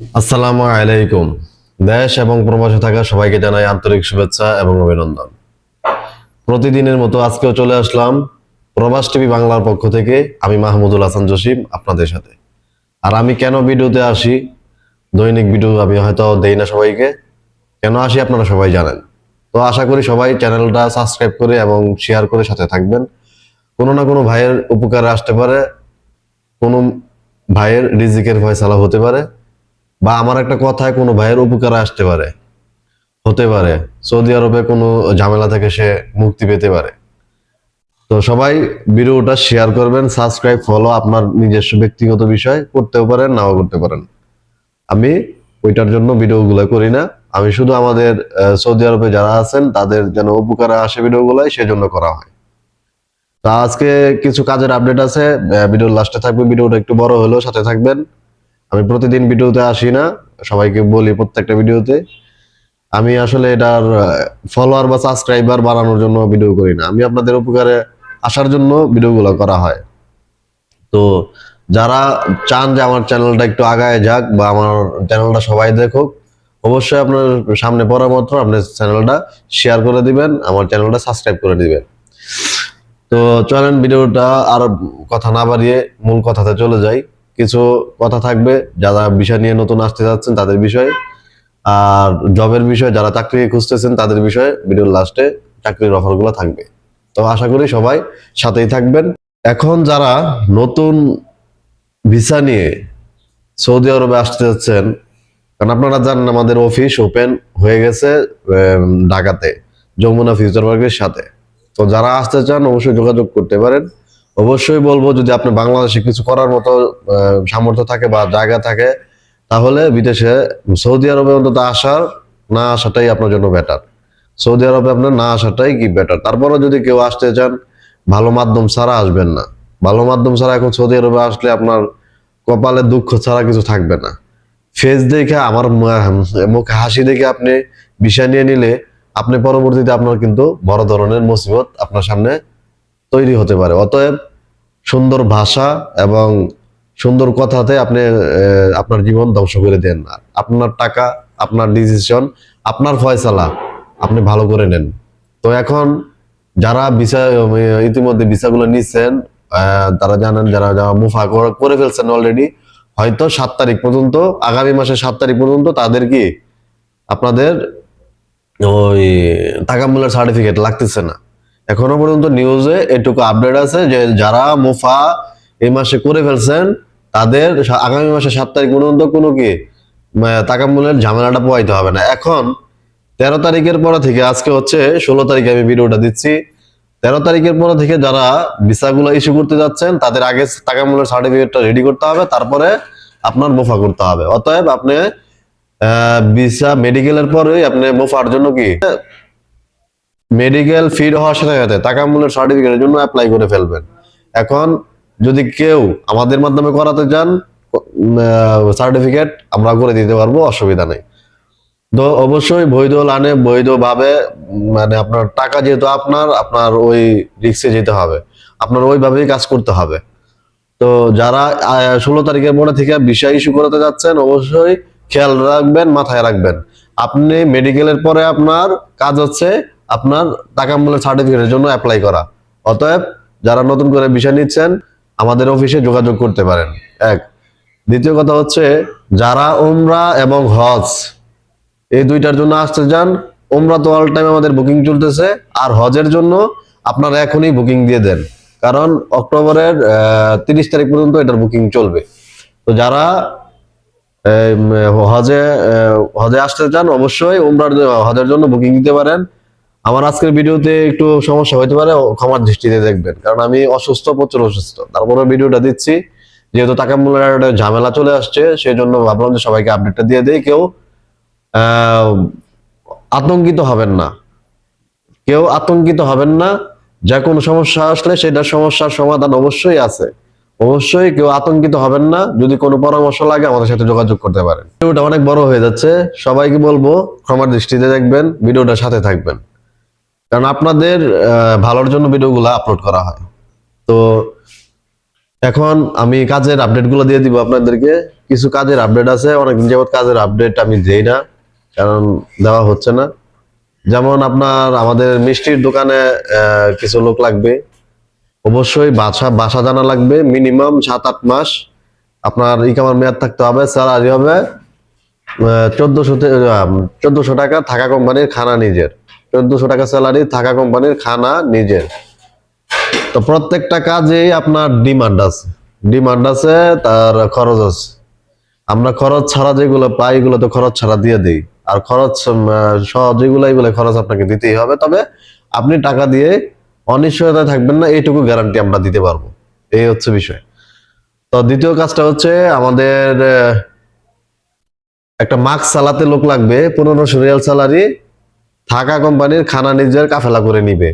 আসসালামু আলাইকুম। দেশ এবং প্রবাসে থাকা সবাইকে জানাই আন্তরিক শুভেচ্ছা এবং অভিনন্দন। প্রতিদিনের মতো আজকেও চলে আসলাম প্রবাস টিভি বাংলার পক্ষ থেকে। আমি মাহমুদুল হাসান জসিম, আপনাদের সাথে। আর আমি কেন ভিডিওতে আসি? দৈনিক ভিডিও আমি হয়তো দেই না সবাইকে। কেন আসি আপনারা সবাই জানেন। তো আশা করি সবাই চ্যানেলটা সাবস্ক্রাইব করে এবং শেয়ার করে সাথে থাকবেন। কোনো না কোনো ভাইয়ের উপকারে আসতে পারে, কোনো ভাইয়ের রিজিকের ফয়সালা হতে পারে। বা আমার একটা কথায় কোনো ভাইয়ের উপকারে আসতে পারে, হতে পারে। সৌদি আরবে কোনো ঝামেলা থেকে সে মুক্তি পেতে পারে। তো সবাই ভিডিওটা শেয়ার করবেন সাবস্ক্রাইব ফলো আপনার নিজস্ব ব্যক্তিগত বিষয়, করতেও পারেন, নাও করতে পারেন। আমি ওইটার জন্য ভিডিওগুলো করি না। আমি শুধু আমাদের সৌদি আরবে যারা আছেন, তাদের যেন উপকারে আসে ভিডিওগুলাই, সেজন্য করা হয়। তা আজকে কিছু কাজের আপডেট আছে। ভিডিওর লাস্টে থাকবে ভিডিওটা একটু বড় হলেও সাথে থাকবেন। আমি প্রতিদিন ভিডিওতে আসি না, সবাইকে বলি প্রত্যেকটা ভিডিওতে। আমি আসলে এটার ফলোয়ার বা সাবস্ক্রাইবার বাড়ানোর জন্য ভিডিও করি না। আমি আপনাদের উপকারে আসার জন্য ভিডিওগুলো করা হয়। তো যারা চান যে আমার চ্যানেলটা একটু আগায় যাক বা আমার চ্যানেলটা সবাই দেখুক, অবশ্যই আপনার সামনে পরামর্শ আপনার চ্যানেলটা শেয়ার করে দিবেন, আমার চ্যানেলটা সাবস্ক্রাইব করে দিবেন। তো চলেন ভিডিওটা আর কথা না বাড়িয়ে মূল কথাতে চলে যাই। কিছু কথা থাকবে, যারা বিষয় নিয়ে নতুন আসতে চাচ্ছেন তাদের বিষয়ে। আর জবের বিষয়ে যারা চাকরি খুঁজতেছেন তাদের বিষয়ে ভিডিওর লাস্টে চাকরির অফারগুলো থাকবে। তো আশা করি সবাই সাথেই থাকবেন। এখন যারা নতুন ভিসা নিয়ে সৌদি আরবে আসতে যাচ্ছেন, কারণ আপনারা জানেন আমাদের অফিস ওপেন হয়ে গেছে ঢাকাতে, যমুনা ফিউচার পার্কের সাথে। তো যারা আসতে চান অবশ্যই যোগাযোগ করতে পারেন। অবশ্যই বলব, যদি আপনি বাংলাদেশে কিছু করার মতো সামর্থ্য থাকে বা জায়গা থাকে, তাহলে বিদেশে সৌদি আরবে অন্তত আসার, না আসাটাই আপনার জন্য বেটার সৌদি আরবে আপনার না আসাটাই কি বেটার তারপরে যদি কেউ আসতে চান, ভালো মাধ্যম ছাড়া আসবেন না। ভালো মাধ্যম ছাড়া এখন সৌদি আরবে আসলে আপনার কপালে দুঃখ ছাড়া কিছু থাকবে না। ফেস দেখে আমার মুখে হাসি দেখে আপনি বিষয় নিয়ে নিলে, আপনি পরবর্তীতে আপনার কিন্তু বড় ধরনের মুসিবত আপনার সামনে তৈরি হতে পারে। অতএব সুন্দর ভাষা এবং সুন্দর কথাতে আপনি আপনার জীবন ধ্বংস করে দেন না। আপনার টাকা আপনার ডিসিশন আপনার ফয়সালা আপনি ভালো করে নেন। তো এখন যারা উম, ইতিমধ্যে ভিসাগুলো নিচ্ছেন তারা জানেন যারা যারা মুফা করে- করে ফেলছেন অলরেডি হয়তো সাত তারিখ পর্যন্ত আগামী মাসের সাত তারিখ পর্যন্ত তাদের কি আপনাদের ওই টাকা মূল্যের সার্টিফিকেট লাগতেছে না। এখনও পর্যন্ত নিউজে এটুকু আপডেট আছে যে যারা মুফা এই মাসে করে ফেলছেন, তাদের আগামী মাসে সাত তারিখ পর্যন্ত কোনো কি তাকামুলের ঝামেলাটা পোয়াইতে হবে না। এখন তেরো তারিখের পরে থেকে, আজকে হচ্ছে ষোলো তারিখে আমি ভিডিওটা দিচ্ছি। তেরো তারিখের পরে থেকে যারা ভিসাগুলো ইস্যু করতে যাচ্ছেন, তাদের আগে তাকামুলের সার্টিফিকেটটা রেডি করতে হবে, তারপরে আপনার মুফা করতে হবে। অতএব আপনি ভিসা মেডিকেলের পরে আপনি মুফার জন্য কি মেডিকেল ফিড হওয়ার সাথে সাথে তাকামুলের সার্টিফিকেটের জন্য অ্যাপ্লাই করে ফেলবেন। এখন যদি কেউ আমাদের মাধ্যমে করাতে চান সার্টিফিকেট আমরা করে দিতে পারব, অসুবিধা নেই। তো অবশ্যই বৈধ লানে বৈধভাবে মানে আপনার টাকা যেহেতু আপনার আপনার ওই রিক্সে যেতে হবে। আপনার ওইভাবেই কাজ করতে হবে। তো যারা ষোলো তারিখের পরে থেকে বিষয় ইস্যু করতে যাচ্ছেন, অবশ্যই খেয়াল রাখবেন, মাথায় রাখবেন। আপনি মেডিকেলের পরে আপনার কাজ হচ্ছে আপনার তাকামূলের সার্টিফিকেটের জন্য অ্যাপ্লাই করা। অতএব যারা নতুন করে বিষয় নিচ্ছেন, আমাদের অফিসে যোগাযোগ করতে পারেন। এক। দ্বিতীয় কথা হচ্ছে, যারা উমরা এবং হজ, এই দুইটার জন্য আসতে যান ওমরা তো অল টাইম আমাদের বুকিং চলতেছে, আর হজের জন্য আপনারা এখনই বুকিং দিয়ে দেন। কারণ অক্টোবরের তিরিশ তারিখ পর্যন্ত এটার বুকিং চলবে। তো যারা হজে হজে আসতে চান, অবশ্যই উমরার হজের জন্য বুকিং দিতে পারেন। আমার আজকের ভিডিওতে একটু সমস্যা হতে পারে ক্ষমার দৃষ্টিতে দেখবেন। কারণ আমি অসুস্থ, প্রচুর অসুস্থ। তারপরে ভিডিওটা দিচ্ছি। যেহেতু তাকামুলের একটা ঝামেলা চলে আসছে সেই জন্য ভাবলাম যে সবাইকে আপডেটটা দিয়ে দেই। কেউ আতঙ্কিত হবেন না। কেউ আতঙ্কিত হবেন না। যে কোনো সমস্যা আসলে সেটার সমস্যার সমাধান অবশ্যই আছে। অবশ্যই কেউ আতঙ্কিত হবেন না। যদি কোনো পরামর্শ লাগে, আমাদের সাথে যোগাযোগ করতে পারেন। ভিডিওটা অনেক বড় হয়ে যাচ্ছে। সবাইকে বলব, ক্ষমার দৃষ্টিতে দেখবেন, ভিডিওটার সাথে থাকবেন। কারণ আপনাদের ভালোর জন্য ভিডিওগুলো আপলোড করা হয়। তো এখন আমি কাজের আপডেটগুলো দিয়ে দিব আপনাদেরকে। কিছু কাজের আপডেট আছে, অনেকদিন যাবত কাজের আপডেট আমি দেই না, কারণ দেওয়া হচ্ছে না। যেমন আপনার আমাদের মিষ্টির দোকানে কিছু লোক লাগবে। অবশ্যই বাসা বাসা জানা লাগবে, মিনিমাম সাত আট মাস। আপনার ইকামার মেয়াদ থাকতে হবে, স্যালারি হবে চোদ্দশো চোদ্দশো টাকা থাকা কোম্পানির খানা নিজের। চোদ্দশো টাকা স্যালারি থাকা কোম্পানির খানা নিজের। তো প্রত্যেকটা কাজেই আপনার ডিমান্ড আছে। ডিমান্ড আছে, তার খরচ আছে। আমরা খরচ ছাড়া যেগুলো পাই, এগুলো তো খরচ ছাড়া দিয়ে দিই। আর খরচ সহ যেগুলো এগুলো খরচ আপনাকে দিতেই হবে। তবে আপনি টাকা দিয়ে অনিশ্চয়তা থাকবেন না, এইটুকু গ্যারান্টি আমরা দিতে পারব। এই হচ্ছে বিষয়। তো দ্বিতীয় কাজটা হচ্ছে আমাদের একটা মাস্ক চালাতে লোক লাগবে, পনেরোশো রিয়াল স্যালারি থাকা কোম্পানির খানা নিজের কাফেলা করে নিবে।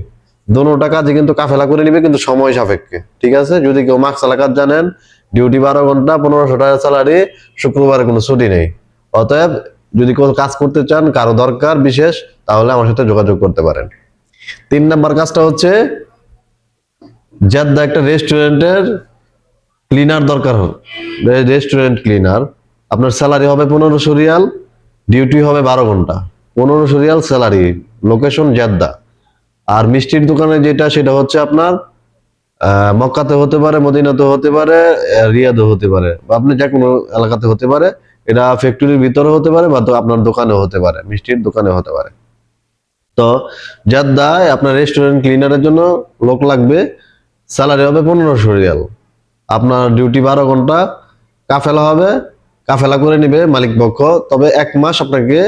দোনোটা কাজে কিন্তু কাফেলা করে নিবে, কিন্তু সময় সাপেক্ষে, ঠিক আছে? যদি কেউ মাস্ক চালা কাজ জানেন ডিউটি বারো ঘণ্টা, পনেরোশো টাকা স্যালারি শুক্রবারে কোনো ছুটি নেই। অতএব যদি কোনো কাজ করতে চান, কারও দরকার বিশেষ, তাহলে আমার সাথে যোগাযোগ করতে পারেন। তিন নাম্বার কাজটা হচ্ছে, জেদ্দা একটা রেস্টুরেন্টের ক্লিনার দরকার রেস্টুরেন্ট ক্লিনার আপনার স্যালারি হবে পনেরোশো রিয়াল ডিউটি হবে বারো ঘণ্টা। পনেরোশো রিয়াল স্যালারি, লোকেশন জেদ্দা। আর মিষ্টির দোকানে যেটা, সেটা হচ্ছে আপনার মক্কাতে হতে পারে, মদিনাতে হতে পারে রিয়াদে হতে পারে, বা আপনি যে কোনো এলাকাতে হতে পারে, এটা ফ্যাক্টরির ভিতরে হতে পারে, বা তো আপনার দোকানে হতে পারে, মিষ্টির দোকানে হতে পারে। তো জাদ্দায় আপনার রেস্টুরেন্ট ক্লিনারের জন্য লোক লাগবে, স্যালারি হবে পনেরোশো রিয়াল। আপনার ডিউটি বারো ঘণ্টা, কাফেলা হবে, কাফেলা করে নিবে মালিক পক্ষ, তবে এক মাস আপনাকে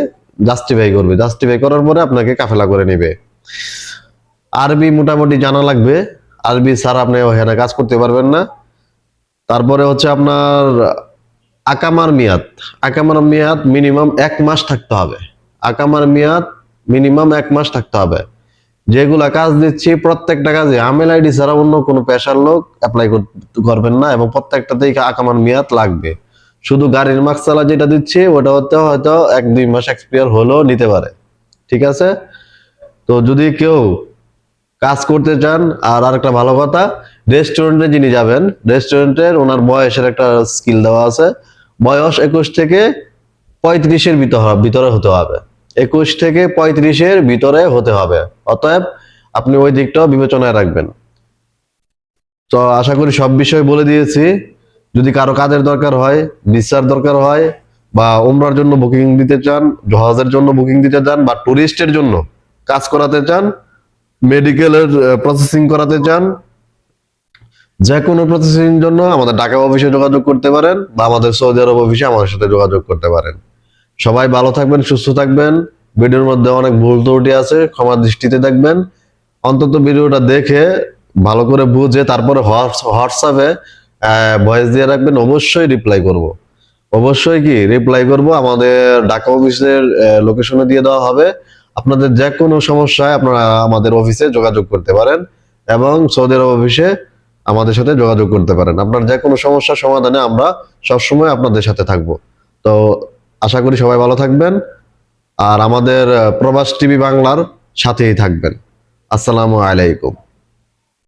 জাস্টিফাই করবে। জাস্টিফাই করার পরে আপনাকে কাফেলা করে নিবে। আরবি মোটামুটি জানা লাগবে। আরবি স্যার আপনি ওখানে কাজ করতে পারবেন না। তারপরে হচ্ছে আপনার আকামার মেয়াদ। আকামার মেয়াদ মিনিমাম এক মাস থাকতে হবে। আকামার মেয়াদ মিনিমাম এক মাস থাকতে হবে। যেগুলা কাজ দিচ্ছি প্রত্যেকটা কাজে, আমেল আইডি ছাড়া অন্য কোনো পেশার লোক অ্যাপ্লাই করবেন না এবং প্রত্যেকটাতেই আকামার মেয়াদ লাগবে। শুধু গাড়ির মাস্ক চালা যেটা দিচ্ছি, ওটা হতে হয়তো এক দুই মাস এক্সপায়ার হলেও নিতে পারে। ঠিক আছে? তো যদি কেউ কাজ করতে চান, আর আরেকটা ভালো কথা রেস্টুরেন্টে যিনি যাবেন রেস্টুরেন্টের ওনার বয়সের একটা স্কিল দেওয়া আছে। বয়স একুশ থেকে পঁয়ত্রিশের ভিতর ভিতরে হতে হবে। একুশ থেকে পঁয়ত্রিশের ভিতরে হতে হবে। অতএব আপনি ওই দিকটাও বিবেচনায় রাখবেন। তো আশা করি সব বিষয় বলে দিয়েছি। যদি কারও কাজের দরকার হয় ভিসার দরকার হয়, বা উমরার জন্য বুকিং দিতে চান, জহাজের জন্য বুকিং দিতে চান, বা টুরিস্টের জন্য কাজ করাতে চান মেডিকেলের প্রসেসিং করাতে চান যে কোনো প্রসেসিং জন্য আমাদের ঢাকা অফিসে যোগাযোগ করতে পারেন, বা আমাদের সৌদি আরব অফিসে আমাদের সাথে যোগাযোগ করতে পারেন। সবাই ভালো থাকবেন, সুস্থ থাকবেন। ভিডিওর মধ্যে অনেক ভুল ত্রুটি আছে, ক্ষমা দৃষ্টিতে দেখবেন। অন্তত ভিডিওটা দেখে, ভালো করে বুঝে, তারপরে হোয়াটসঅ্যাপে ভয়েস দিয়ে রাখবেন, অবশ্যই রিপ্লাই করব। অবশ্যই কি রিপ্লাই করব, আমাদের ঢাকা অফিসের লোকেশনে দিয়ে দেওয়া হবে। আপনাদের যে কোনো সমস্যায় আপনারা আমাদের অফিসে যোগাযোগ করতে পারেন এবং সৌদি আরব অফিসে আমাদের সাথে যোগাযোগ করতে পারেন। আপনার যে কোনো সমস্যার সমাধানে আমরা সবসময় আপনাদের সাথে থাকব। তো আশা করি সবাই ভালো থাকবেন। আর আমাদের প্রবাস টিভি বাংলার সাথেই থাকবেন। আসসালামু আলাইকুম।